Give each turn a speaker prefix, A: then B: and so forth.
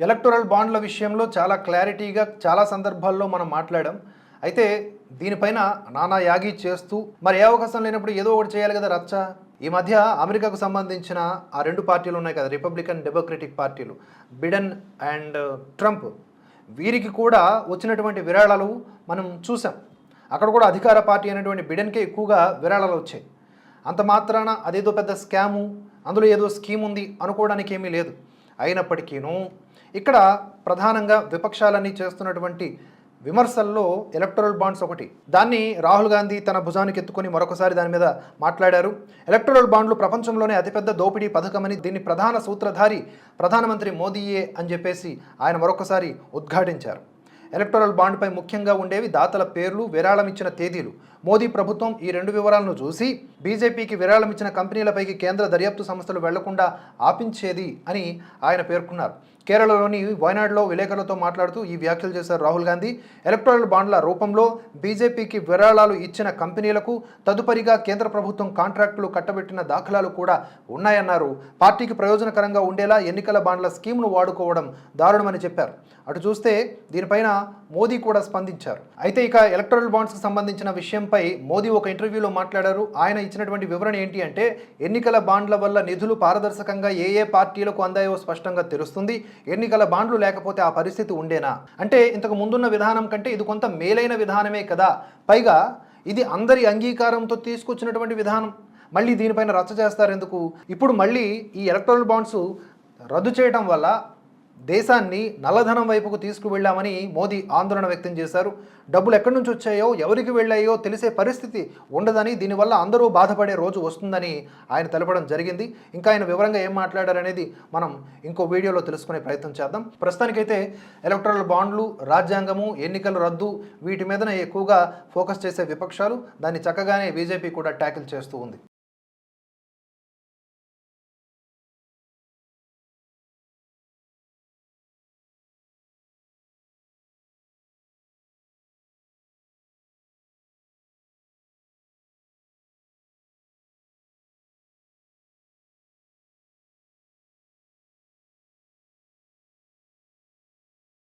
A: Electoral బాండ్ల విషయంలో చాలా క్లారిటీగా చాలా సందర్భాల్లో మనం మాట్లాడాం. అయితే దీనిపైన నానా యాగి చేస్తూ మరి ఏ అవకాశం లేనప్పుడు ఏదో ఒకటి చేయాలి కదా రచ్చ? ఈ మధ్య అమెరికాకు సంబంధించిన ఆ రెండు పార్టీలు ఉన్నాయి కదా రిపబ్లికన్ డెమోక్రటిక్ పార్టీలు బిడెన్ అండ్ ట్రంప్. వీరికి కూడా వచ్చినటువంటి విరాళాలు మనం చూసాం. అక్కడ కూడా అధికార పార్టీ అయినటువంటి బిడెన్కే ఎక్కువగా విరాళాలు వచ్చాయి. అంత మాత్రాన అదేదో పెద్ద స్కాము అందులో ఏదో స్కీమ్ ఉంది అనుకోవడానికి ఏమీ లేదు. అయినప్పటికీను ఇక్కడ ప్రధానంగా విపక్షాలన్నీ చేస్తున్నటువంటి విమర్శల్లో ఎలక్టరల్ బాండ్స్ ఒకటి. దాన్ని రాహుల్ గాంధీ తన భుజానికి ఎత్తుకొని మరొకసారి దాని మీద మాట్లాడారు. ఎలక్టరల్ బాండ్లు ప్రపంచంలోనే అతిపెద్ద దోపిడీ పథకమని దీన్ని ప్రధాన సూత్రధారి ప్రధానమంత్రి మోదీయే అని చెప్పేసి ఆయన మరొకసారి ఉద్ఘాటించారు. ఎలక్టోరల్ బాండ్పై ముఖ్యంగా ఉండేవి దాతల పేర్లు విరాళం ఇచ్చిన తేదీలు. మోదీ ప్రభుత్వం ఈ రెండు వివరాలను చూసి బీజేపీకి విరాళం ఇచ్చిన కంపెనీలపైకి కేంద్ర దర్యాప్తు సంస్థలు వెళ్ళకుండా ఆపించేది అని ఆయన పేర్కొన్నారు. కేరళలోని వయనాడులో విలేకరులతో మాట్లాడుతూ ఈ వ్యాఖ్యలు చేశారు రాహుల్ గాంధీ. ఎలక్ట్రానిక్ బాండ్ల రూపంలో బీజేపీకి విరాళాలు ఇచ్చిన కంపెనీలకు తదుపరిగా కేంద్ర ప్రభుత్వం కాంట్రాక్టులు కట్టబెట్టిన దాఖలాలు కూడా ఉన్నాయన్నారు. పార్టీకి ప్రయోజనకరంగా ఉండేలా ఎన్నికల బాండ్ల స్కీమ్ను వాడుకోవడం దారుణమని చెప్పారు. అటు చూస్తే దీనిపైన మోదీ కూడా స్పందించారు. అయితే ఇక ఎలక్టరల్ బాండ్స్కి సంబంధించిన విషయంపై మోదీ ఒక ఇంటర్వ్యూలో మాట్లాడారు. ఆయన ఇచ్చినటువంటి వివరణ ఏంటి అంటే ఎన్నికల బాండ్ల వల్ల నిధులు పారదర్శకంగా ఏ ఏ పార్టీలకు అందాయో స్పష్టంగా తెలుస్తుంది. ఎన్నికల బాండ్లు లేకపోతే ఆ పరిస్థితి ఉండేనా? అంటే ఇంతకు ముందున్న విధానం కంటే ఇది కొంత మేలైన విధానమే కదా. పైగా ఇది అందరి అంగీకారంతో తీసుకొచ్చినటువంటి విధానం. మళ్ళీ దీనిపైన రచ్చ చేస్తారు ఎందుకు ఇప్పుడు మళ్ళీ ఈ ఎలక్ట్రల్ బాండ్స్ రద్దు చేయడం వల్ల దేశాన్ని నల్లధనం వైపుకు తీసుకువెళ్ళామని మోదీ ఆందోళన వ్యక్తం చేశారు. డబ్బులు ఎక్కడి నుంచి వచ్చాయో ఎవరికి వెళ్ళాయో తెలిసే పరిస్థితి ఉండదని దీనివల్ల అందరూ బాధపడే రోజు వస్తుందని ఆయన తెలపడం జరిగింది. ఇంకా ఆయన వివరంగా ఏం మాట్లాడారనేది మనం ఇంకో వీడియోలో తెలుసుకునే ప్రయత్నం చేద్దాం. ప్రస్తుతానికైతే ఎలక్ట్రల్ బాండ్లు రాజ్యాంగము ఎన్నికల రద్దు వీటి మీదనే ఎక్కువగా ఫోకస్ చేసే విపక్షాలు దాన్ని చక్కగానే బీజేపీ కూడా ట్యాకిల్ చేస్తూ ఉంది.